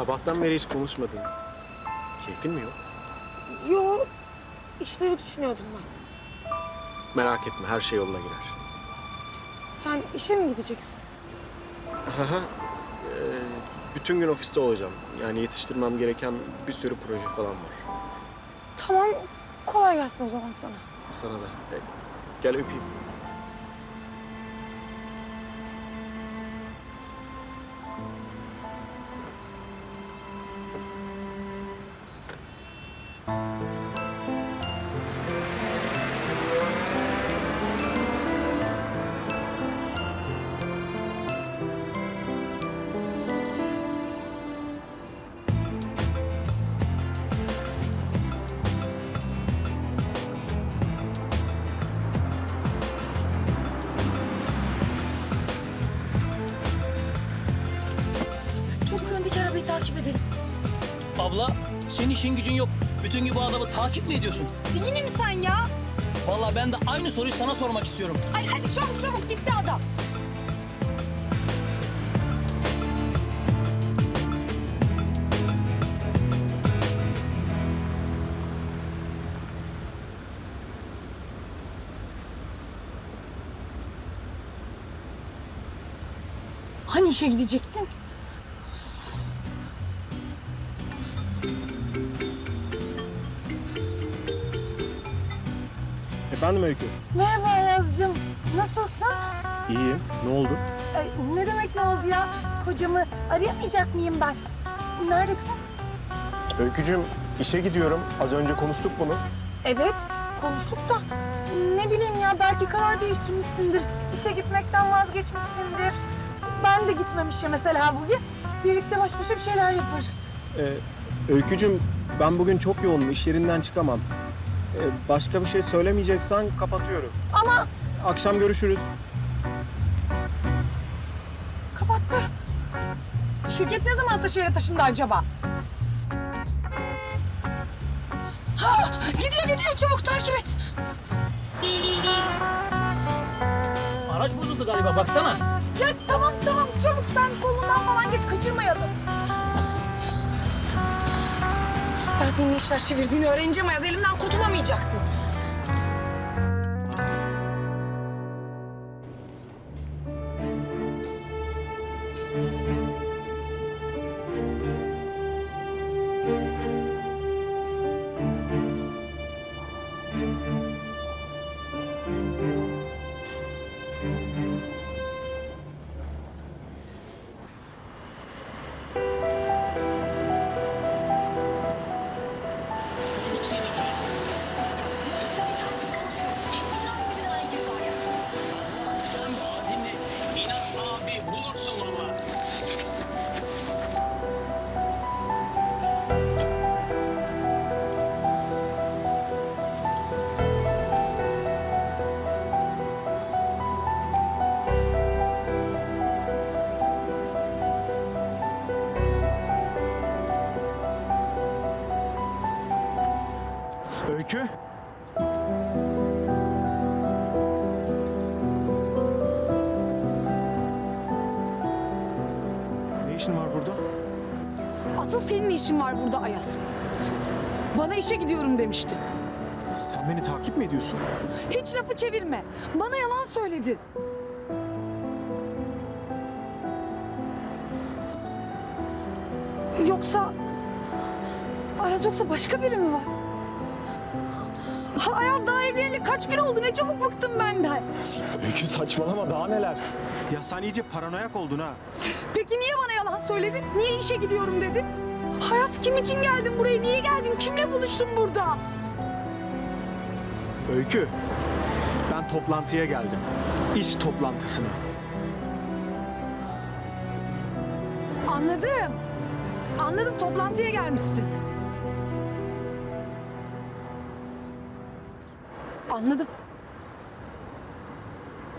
Sabahtan beri hiç konuşmadın. Keyfin mi yok? Yo, işleri düşünüyordum ben. Merak etme her şey yoluna girer. Sen işe mi gideceksin? Aha, ee, bütün gün ofiste olacağım. Yani yetiştirmem gereken bir sürü proje falan var. Tamam, kolay gelsin o zaman sana. Sana da. E, gel öpeyim. Senin işin gücün yok. Bütün gün bu adamı takip mi ediyorsun? Yine mi sen ya? Vallahi ben de aynı soruyu sana sormak istiyorum. Ay hadi çabuk çabuk gitti adam. Hani işe gidecektin? Efendim Öykü? Merhaba Ayaz'cığım. Nasılsın? İyiyim. Ne oldu? Ay, ne demek ne oldu ya? Kocamı arayamayacak mıyım ben? Neredesin? Öykücüğüm işe gidiyorum. Az önce konuştuk bunu. Evet, konuştuk da ne bileyim ya belki karar değiştirmişsindir. İşe gitmekten vazgeçmişsindir. Ben de gitmemişim mesela bugün. Birlikte baş başa bir şeyler yaparız. Ee, Öykücüğüm ben bugün çok yoğunum. İş yerinden çıkamam. Ee, başka bir şey söylemeyeceksen kapatıyoruz. Ama Akşam görüşürüz. kapattı. Şirket ne zaman Ataşehir'e taşındı acaba? Ha, gidiyor gidiyor çabuk takip et. Araç bozuldu galiba baksana. Ya tamam tamam çabuk sen kolundan falan geç kaçırmayalım. Ben senin işler çevirdiğini öğreneceğim Ayaz. Elimden kurtulamayacaksın. İşin var burada? Asıl senin ne işin var burada Ayaz? Bana işe gidiyorum demiştin. Sen beni takip mi ediyorsun? Hiç lafı çevirme. Bana yalan söyledin. Yoksa... Ayaz yoksa başka biri mi var? Ha, Ayaz daha evleneli kaç gün oldu? Ne çabuk bıktım benden. Öykü saçmalama daha neler? Ya sen iyice paranoyak oldun ha. Peki niye bana yalan söyledin? Niye işe gidiyorum dedin? Ayaz kim için geldin buraya? Niye geldin? Kimle buluştun burada? Öykü, ben toplantıya geldim. İş toplantısına. Anladım. Anladım toplantıya gelmişsin. Anladım.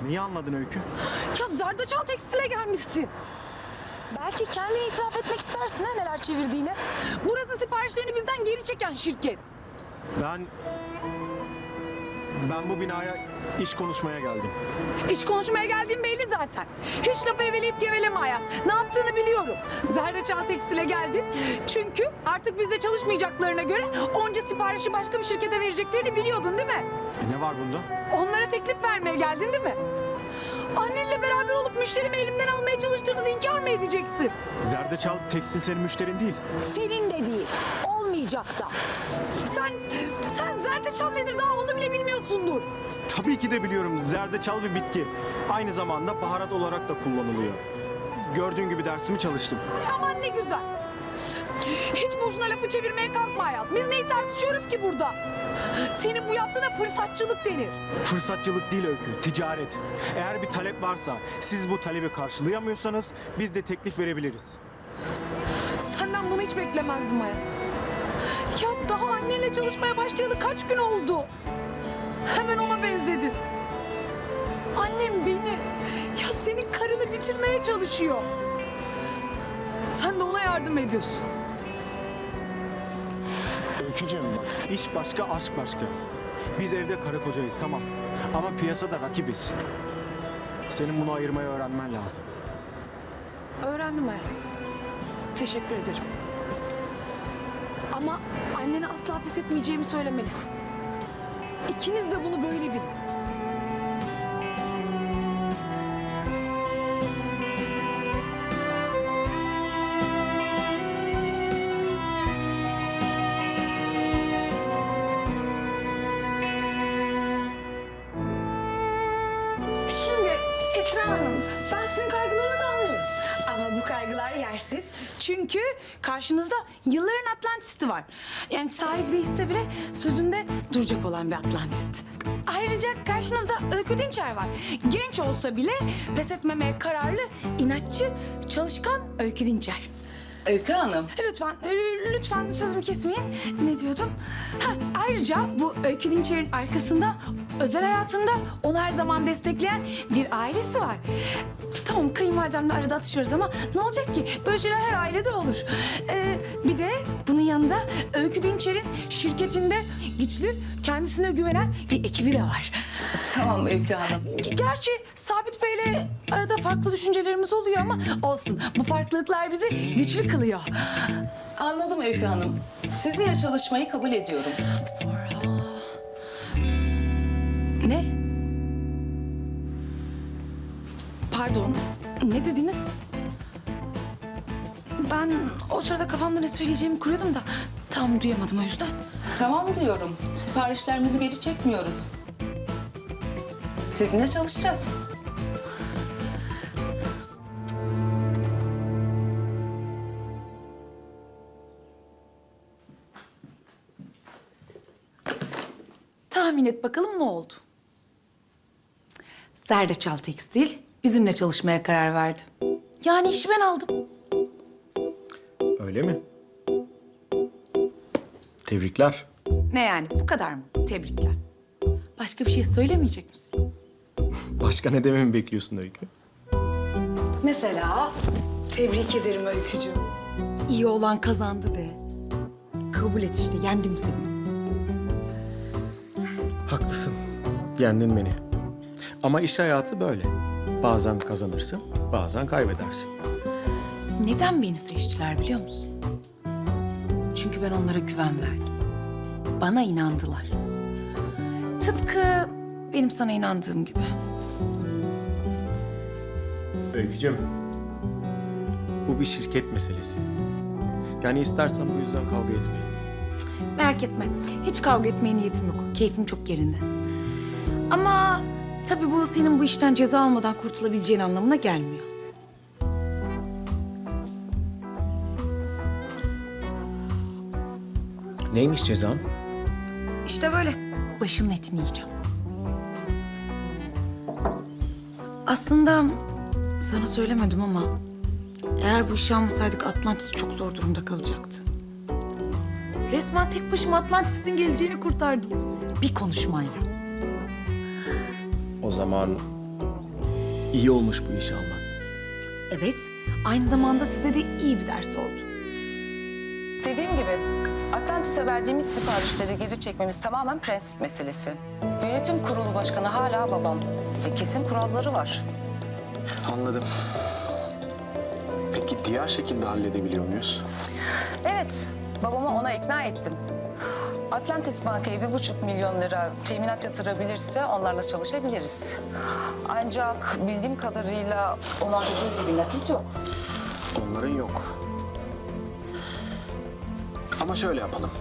Neyi anladın Öykü? Ya Zerdeçal Tekstil'e gelmişsin. Belki kendini itiraf etmek istersin ha neler çevirdiğini. Burası siparişlerini bizden geri çeken şirket. Ben... Ben bu binaya iş konuşmaya geldim. İş konuşmaya geldiğin belli zaten. Hiç lafı eveleyip geveleme Ayaz. Ne yaptığını biliyorum. Zerdeçal Tekstil'e geldin. Çünkü artık bizde çalışmayacaklarına göre onca siparişi başka bir şirkete vereceklerini biliyordun değil mi? E ne var bunda? Onlara teklif vermeye geldin değil mi? Annenle beraber olup müşterimi elimden almaya çalıştığınızı inkar mı edeceksin? Zerdeçal tekstil senin müşterin değil. Senin de değil. Olmayacak da. Sen, sen zerdeçal nedir daha onu bile bilmiyorsundur. Tabii ki de biliyorum. Zerdeçal bir bitki. Aynı zamanda baharat olarak da kullanılıyor. Gördüğün gibi dersimi çalıştım. Aman ne güzel. Hiç boşuna lafı çevirmeye kalkma hayat. Biz neyi tartışıyoruz ki burada? Senin bu yaptığına fırsatçılık denir. Fırsatçılık değil öykü, ticaret. Eğer bir talep varsa, siz bu talebi karşılayamıyorsanız biz de teklif verebiliriz. Senden bunu hiç beklemezdim Ayaz. Ya daha annenle çalışmaya başlayalı kaç gün oldu? Hemen ona benzedin. Annem beni, ya senin karını bitirmeye çalışıyor. Sen de ona yardım ediyorsun. Öykücüğüm bak, iş başka, aşk başka. Biz evde karı kocayız tamam. Ama piyasada rakibiz. Senin bunu ayırmayı öğrenmen lazım. Öğrendim Ayaz. Teşekkür ederim. Ama annene asla pes etmeyeceğimi söylemelisin. İkiniz de bunu böyle bilin. Sizin kaygılarınızı anlıyorum. Ama bu kaygılar yersiz. Çünkü karşınızda yılların Atlantisti var. Yani sahibi değilse bile sözünde duracak olan bir Atlantist. Ayrıca karşınızda Öykü Dinçer var. Genç olsa bile pes etmemeye kararlı, inatçı, çalışkan Öykü Dinçer. Öykü Hanım, Lütfen, e, lütfen sözümü kesmeyin. Ne diyordum? Ha, ayrıca bu Öykü Dinçer'in arkasında, özel hayatında onu her zaman destekleyen bir ailesi var. Tamam kayınvalidemle arada atışıyoruz ama ne olacak ki? Böyle şeyler her ailede olur. Ee, bir de bunun yanında Öykü Dinçer'in şirketinde güçlü, kendisine güvenen bir ekibi de var. tamam Öykü Hanım. Gerçi Sabit Bey'le arada farklı düşüncelerimiz oluyor ama olsun. Bu farklılıklar bizi güçlü kılıyor. Anladım Öykü Hanım. Sizinle çalışmayı kabul ediyorum. Sonra... Ne? Pardon, ne dediniz? Ben o sırada kafamda ne söyleyeceğimi kuruyordum da tam duyamadım o yüzden. Tamam diyorum. Siparişlerimizi geri çekmiyoruz. Sizinle çalışacağız. Tahmin et bakalım ne oldu? Zerdeçal Tekstil bizimle çalışmaya karar verdi. Yani işi ben aldım. Öyle mi? Tebrikler. Ne yani bu kadar mı? Tebrikler. Başka bir şey söylemeyecek misin? Başka ne dememi bekliyorsun Öykü? Mesela tebrik ederim Öykücüğüm. İyi olan kazandı de. Kabul et işte yendim seni. Haklısın. Yendin beni. Ama iş hayatı böyle. Bazen kazanırsın, bazen kaybedersin. Neden beni seçtiler biliyor musun? Çünkü ben onlara güven verdim. Bana inandılar. Tıpkı benim sana inandığım gibi. Öykücüm, bu bir şirket meselesi. Yani istersen bu yüzden kavga etmeyelim. Merak etme. Hiç kavga etmeye niyetim yok. Keyfim çok yerinde. Ama tabii bu senin bu işten ceza almadan kurtulabileceğin anlamına gelmiyor. Neymiş cezam? İşte böyle. Başının etini yiyeceğim. Aslında sana söylemedim ama eğer bu işi almasaydık Atlantis çok zor durumda kalacaktı. Resmen tek başıma Atlantis'in geleceğini kurtardım. Bir konuşmayla. O zaman iyi olmuş bu işi alman. Evet, aynı zamanda size de iyi bir ders oldu. Dediğim gibi Atlantis'e verdiğimiz siparişleri geri çekmemiz tamamen prensip meselesi. Yönetim kurulu başkanı hala babam. Ve kesin kuralları var. Anladım. Peki diğer şekilde halledebiliyor muyuz? Evet, babamı ona ikna ettim. Atlantis Banka'ya bir buçuk milyon lira teminat yatırabilirse onlarla çalışabiliriz. Ancak bildiğim kadarıyla onlarda böyle bir nakit yok. Onların yok. Ama şöyle yapalım.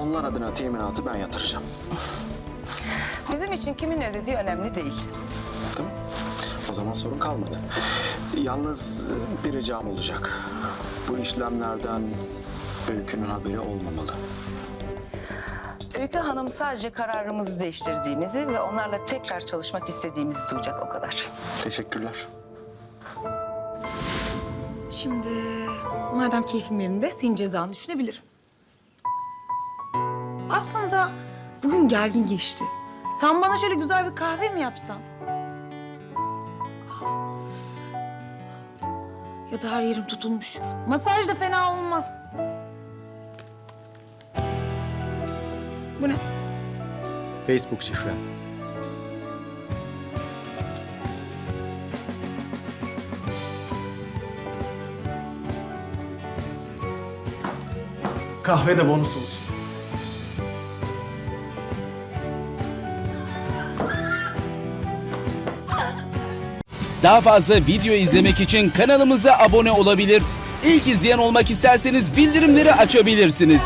Onlar adına teminatı ben yatıracağım. Bizim için kimin ödediği önemli değil. Tamam. O zaman sorun kalmadı. Yalnız bir ricam olacak. Bu işlemlerden Öykü'nün haberi olmamalı. Öykü Hanım sadece kararımızı değiştirdiğimizi ve onlarla tekrar çalışmak istediğimizi duyacak o kadar. Teşekkürler. Şimdi madem keyfim yerinde senin cezanı düşünebilirim. Aslında bugün gergin geçti. Sen bana şöyle güzel bir kahve mi yapsan? Ya da her yerim tutulmuş. Masaj da fena olmaz. Bu ne? Facebook şifrem. Kahve de bonus olsun. Daha fazla video izlemek için kanalımıza abone olabilir. İlk izleyen olmak isterseniz bildirimleri açabilirsiniz.